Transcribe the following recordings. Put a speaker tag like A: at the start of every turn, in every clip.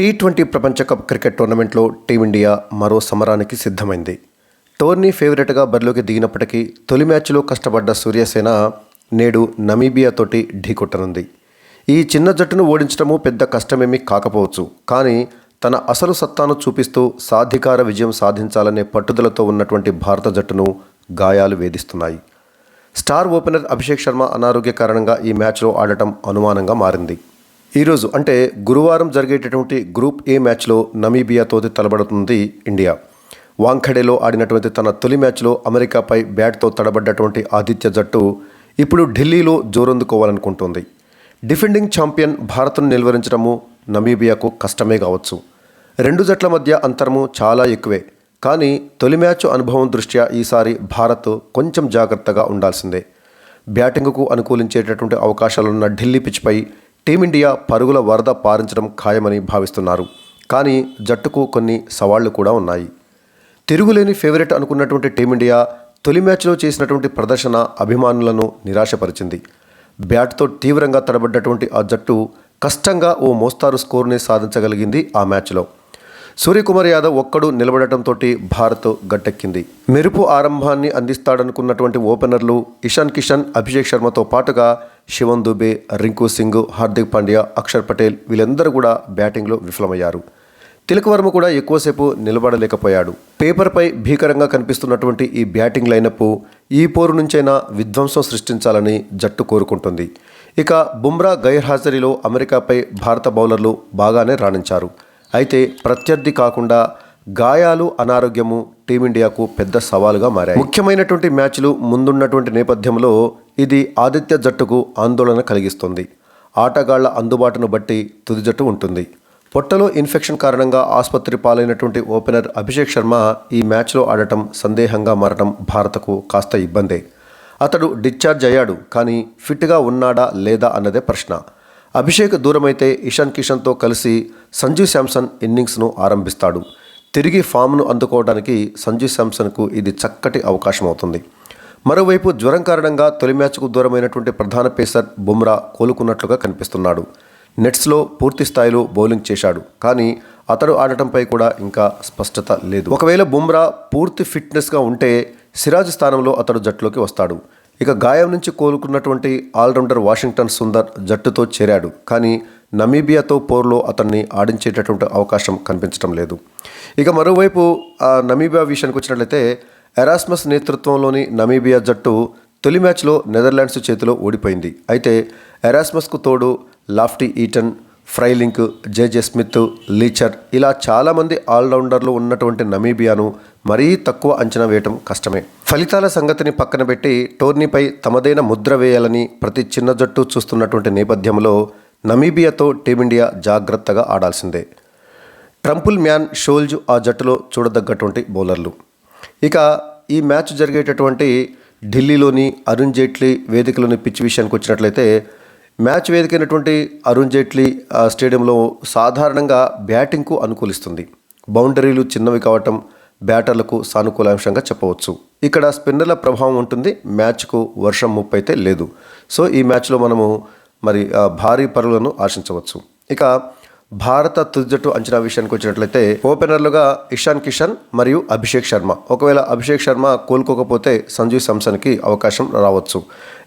A: Tea twenty ప్రపంచ cup cricket టోర్నమెంట్లో team India మరో సమరానికి సిద్ధమైంది. టోర్నీ ఫేవరెట్గా బరిలోకి దిగినప్పటికీ తొలి మ్యాచ్లో కష్టపడ్డ సూర్యసేన నేడు నమీబియాతోటి ఢీకొట్టనుంది ఈ చిన్న జట్టును ఓడించడము పెద్ద కష్టమేమీ కాకపోవచ్చు. కానీ తన అసలు సత్తాను చూపిస్తూ సాధికార విజయం సాధించాలనే పట్టుదలతో ఉన్నటువంటి భారత జట్టును గాయాలు వేధిస్తున్నాయి. స్టార్ ఓపెనర్ అభిషేక్ శర్మ అనారోగ్య కారణంగా ఈ మ్యాచ్లో ఆడటం అనుమానంగా మారింది. ఈరోజు అంటే గురువారం జరిగేటటువంటి గ్రూప్ ఏ మ్యాచ్లో నమీబియాతో తలబడుతుంది ఇండియా? వాంఖడేలో ఆడినటువంటి తన తొలి మ్యాచ్లో అమెరికాపై బ్యాట్తో తడబడ్డటువంటి ఆదిత్య జట్టు ఇప్పుడు ఢిల్లీలో జోరందుకోవాలనుకుంటుంది. డిఫెండింగ్ ఛాంపియన్ భారత్ను నిలువరించడము నమీబియాకు కష్టమే కావచ్చు. రెండు జట్ల మధ్య అంతరము చాలా ఎక్కువే. కానీ తొలి మ్యాచ్ అనుభవం దృష్ట్యా ఈసారి భారత్ కొంచెం జాగ్రత్తగా ఉండాల్సిందే. బ్యాటింగ్కు అనుకూలించేటటువంటి అవకాశాలున్న ఢిల్లీ పిచ్పై టీమిండియా పరుగుల వరద పారించడం ఖాయమని భావిస్తున్నారు. కానీ జట్టుకు కొన్ని సవాళ్ళు కూడా ఉన్నాయి. తిరుగులేని ఫేవరెట్ అనుకున్నటువంటి టీమిండియా తొలి మ్యాచ్లో చేసినటువంటి ప్రదర్శన అభిమానులను నిరాశపరిచింది. బ్యాట్తో తీవ్రంగా తడబడ్డటువంటి ఆ జట్టు కష్టంగా ఓ మోస్తారు స్కోర్ని సాధించగలిగింది ఆ మ్యాచ్లో. సూర్యకుమార్ యాదవ్ ఒక్కడు నిలబడటంతో భారత్ గట్టెక్కింది. మెరుపు ఆరంభాన్ని అందిస్తాడనుకున్నటువంటి ఓపెనర్లు ఇషాన్ కిషన్ అభిషేక్ శర్మతో పాటుగా శివన్ దుబే రింకు సింగ్ హార్దిక్ పాండ్యా అక్షర్ పటేల్ వీళ్ళందరూ కూడా బ్యాటింగ్లో విఫలమయ్యారు. తిలకవర్మ కూడా ఎక్కువసేపు నిలబడలేకపోయాడు. పేపర్పై భీకరంగా కనిపిస్తున్నటువంటి ఈ బ్యాటింగ్ లైనప్ ఈ పోరు నుంచైనా విధ్వంసం సృష్టించాలని జట్టు కోరుకుంటుంది. ఇక బుమ్రా గైర్హాజరీలో అమెరికాపై భారత బౌలర్లు బాగానే రాణించారు. అయితే ప్రత్యర్థి కాకుండా గాయాలు అనారోగ్యము టీమిండియాకు పెద్ద సవాలుగా మారాయి. ముఖ్యమైనటువంటి మ్యాచ్లు ముందున్నటువంటి నేపథ్యంలో ఇది ఆదిత్య జట్టుకు ఆందోళన కలిగిస్తుంది. ఆటగాళ్ళ అందుబాటును బట్టి తుది జట్టు ఉంటుంది. పొట్టలో ఇన్ఫెక్షన్ కారణంగా ఆసుపత్రి పాలైనటువంటి ఓపెనర్ అభిషేక్ శర్మ ఈ మ్యాచ్లో ఆడటం సందేహంగా మారటం భారత్కు కాస్త ఇబ్బందే. అతడు డిశ్చార్జ్ అయ్యాడు కానీ ఫిట్గా ఉన్నాడా లేదా అన్నదే ప్రశ్న. అభిషేక్ దూరమైతే ఇషాన్ కిషన్తో కలిసి సంజు శాంసన్ ఇన్నింగ్స్ను ఆరంభిస్తాడు. తిరిగి ఫామ్ను అందుకోవడానికి సంజు శాంసన్కు ఇది చక్కటి అవకాశం అవుతుంది మరోవైపు జ్వరం కారణంగా తొలి మ్యాచ్కు దూరమైనటువంటి ప్రధాన పేసర్ బుమ్రా కోలుకున్నట్లుగా కనిపిస్తున్నాడు. నెట్స్లో పూర్తి స్థాయిలో బౌలింగ్ చేశాడు. కానీ అతడు ఆడటంపై కూడా ఇంకా స్పష్టత లేదు. ఒకవేళ బుమ్రా పూర్తి ఫిట్నెస్గా ఉంటే సిరాజ్ స్థానంలో అతడు జట్టులోకి వస్తాడు. ఇక గాయం నుంచి కోలుకున్నటువంటి ఆల్రౌండర్ వాషింగ్టన్ సుందర్ జట్టుతో చేరాడు. కానీ నమీబియాతో పోర్లో అతన్ని ఆడించేటటువంటి అవకాశం కనిపించడం లేదు. ఇక మరోవైపు ఆ నమీబియా విషయానికి వచ్చినట్లయితే ఎరాస్మస్ నేతృత్వంలోని నమీబియా జట్టు తొలి మ్యాచ్లో నెదర్లాండ్స్ చేతిలో ఓడిపోయింది. అయితే ఎరాస్మస్కు తోడు Lofty Eaton Frylinck J J Smit లీచర్ ఇలా చాలామంది ఆల్రౌండర్లు ఉన్నటువంటి నమీబియాను మరీ తక్కువ అంచనా వేయటం కష్టమే. ఫలితాల సంగతిని పక్కన పెట్టి టోర్నీపై తమదైన ముద్ర వేయాలని ప్రతి చిన్న జట్టు చూస్తున్నటువంటి నేపథ్యంలో నమీబియాతో టీమిండియా జాగ్రత్తగా ఆడాల్సిందే. ట్రంపుల్ మ్యాన్ షోల్జ్ ఆ జట్టులో చూడదగ్గటువంటి బౌలర్లు. ఇక ఈ మ్యాచ్ జరిగేటటువంటి ఢిల్లీలోని అరుణ్ జైట్లీ వేదికలోని పిచ్ విషయానికి వచ్చినట్లయితే మ్యాచ్ వేదికైనటువంటి అరుణ్ జైట్లీ స్టేడియంలో సాధారణంగా బ్యాటింగ్కు అనుకూలిస్తుంది. బౌండరీలు చిన్నవి కావటం బ్యాటర్లకు సానుకూలాంశంగా చెప్పవచ్చు. ఇక్కడ స్పిన్నర్ల ప్రభావం ఉంటుంది మ్యాచ్కు వర్షం ముప్పు అయితే లేదు. సో ఈ మ్యాచ్లో మనము మరి భారీ పరుగులను ఆశించవచ్చు. ఇక భారత తుది జట్టు అంచనా విషయానికి వచ్చినట్లయితే ఓపెనర్లుగా ఇషాన్ కిషన్ మరియు అభిషేక్ శర్మ. ఒకవేళ అభిషేక్ శర్మ కోలుకోకపోతే సంజు శంసన్కి అవకాశం రావచ్చు.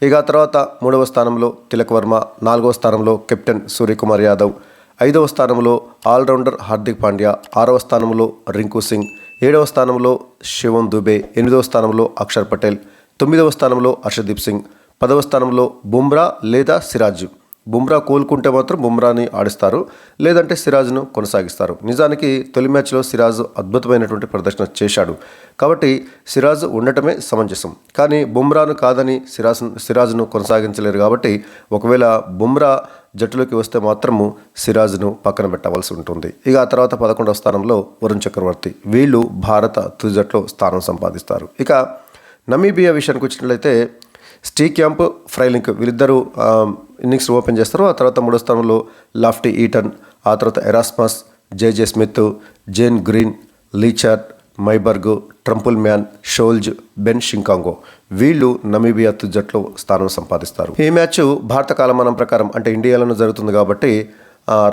A: ఇక తర్వాత మూడవ స్థానంలో తిలక్ వర్మ నాలుగవ స్థానంలో కెప్టెన్ సూర్యకుమార్ యాదవ్ ఐదవ స్థానంలో ఆల్రౌండర్ హార్దిక్ పాండ్యా ఆరవ స్థానంలో రింకు సింగ్ ఏడవ స్థానంలో శివం దుబే ఎనిమిదవ స్థానంలో అక్షర్ పటేల్ తొమ్మిదవ స్థానంలో హర్షదీప్ సింగ్ పదవ స్థానంలో బుమ్రా లేదా సిరాజ్. బుమ్రా కోలుకుంటే మాత్రం బుమ్రాని ఆడిస్తారు లేదంటే సిరాజ్ను కొనసాగిస్తారు. నిజానికి తొలి మ్యాచ్లో సిరాజ్ అద్భుతమైనటువంటి ప్రదర్శన చేశాడు. కాబట్టి సిరాజ్ ఉండటమే సమంజసం. కానీ బుమ్రాను కాదని సిరాజ్ సిరాజ్ను కొనసాగించలేరు కాబట్టి ఒకవేళ బుమ్రా జట్టులోకి వస్తే మాత్రము సిరాజ్ను పక్కన పెట్టవలసి ఉంటుంది. ఇక ఆ తర్వాత పదకొండవ స్థానంలో వరుణ్ చక్రవర్తి వీళ్ళు భారత తుది జట్లో స్థానం సంపాదిస్తారు. ఇక నమీబియా విషయానికి వచ్చినట్లయితే స్టీ క్యాంప్ ఫ్రైలింక్ వీరిద్దరూ ఇన్నింగ్స్ ఓపెన్ చేస్తారు ఆ తర్వాత మూడో స్థానంలో లాఫ్టీ ఈటన్ ఆ తర్వాత Erasmus JJ Smit Zane Green Leicher Myburgh Trumpelmann Scholtz Ben Shikongo. వీళ్ళు నమీబియా జట్లో స్థానం సంపాదిస్తారు. ఈ మ్యాచ్ భారత కాలమానం ప్రకారం అంటే ఇండియాలోనే జరుగుతుంది కాబట్టి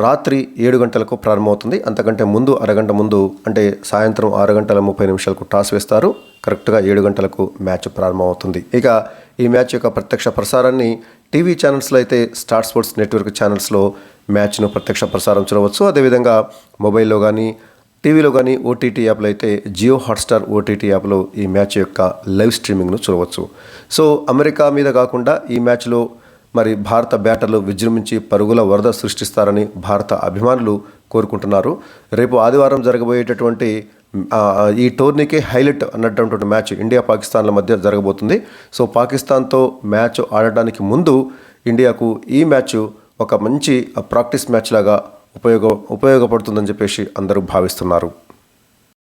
A: రాత్రి ఏడు గంటలకు ప్రారంభమవుతుంది. అంతకంటే ముందు అరగంట ముందు అంటే సాయంత్రం ఆరు గంటల ముప్పై నిమిషాలకు టాస్ వేస్తారు. కరెక్ట్గా ఏడు గంటలకు మ్యాచ్ ప్రారంభమవుతుంది. ఇక ఈ మ్యాచ్ యొక్క ప్రత్యక్ష ప్రసారాన్ని టీవీ ఛానల్స్లో అయితే స్టార్ స్పోర్ట్స్ నెట్వర్క్ ఛానల్స్లో మ్యాచ్ను ప్రత్యక్ష ప్రసారం చూడవచ్చు. అదేవిధంగా మొబైల్లో కానీ టీవీలో కానీ ఓటీటీ యాప్లో అయితే జియో హాట్స్టార్ ఓటీటీ యాప్లో ఈ మ్యాచ్ యొక్క లైవ్ స్ట్రీమింగ్ను చూడవచ్చు. సో అమెరికా మీద కాకుండా ఈ మ్యాచ్లో మరి భారత బ్యాటర్లు విజృంభించి పరుగుల వరద సృష్టిస్తారని భారత అభిమానులు కోరుకుంటున్నారు. రేపు ఆదివారం జరగబోయేటటువంటి ఈ టోర్నీకే హైలైట్ అన్నటువంటి మ్యాచ్ ఇండియా పాకిస్తాన్ల మధ్య జరగబోతుంది. సో పాకిస్తాన్తో మ్యాచ్ ఆడటానికి ముందు ఇండియాకు ఈ మ్యాచ్ ఒక మంచి ప్రాక్టీస్ మ్యాచ్ లాగా ఉపయోగ ఉపయోగపడుతుందని చెప్పేసి అందరూ భావిస్తున్నారు.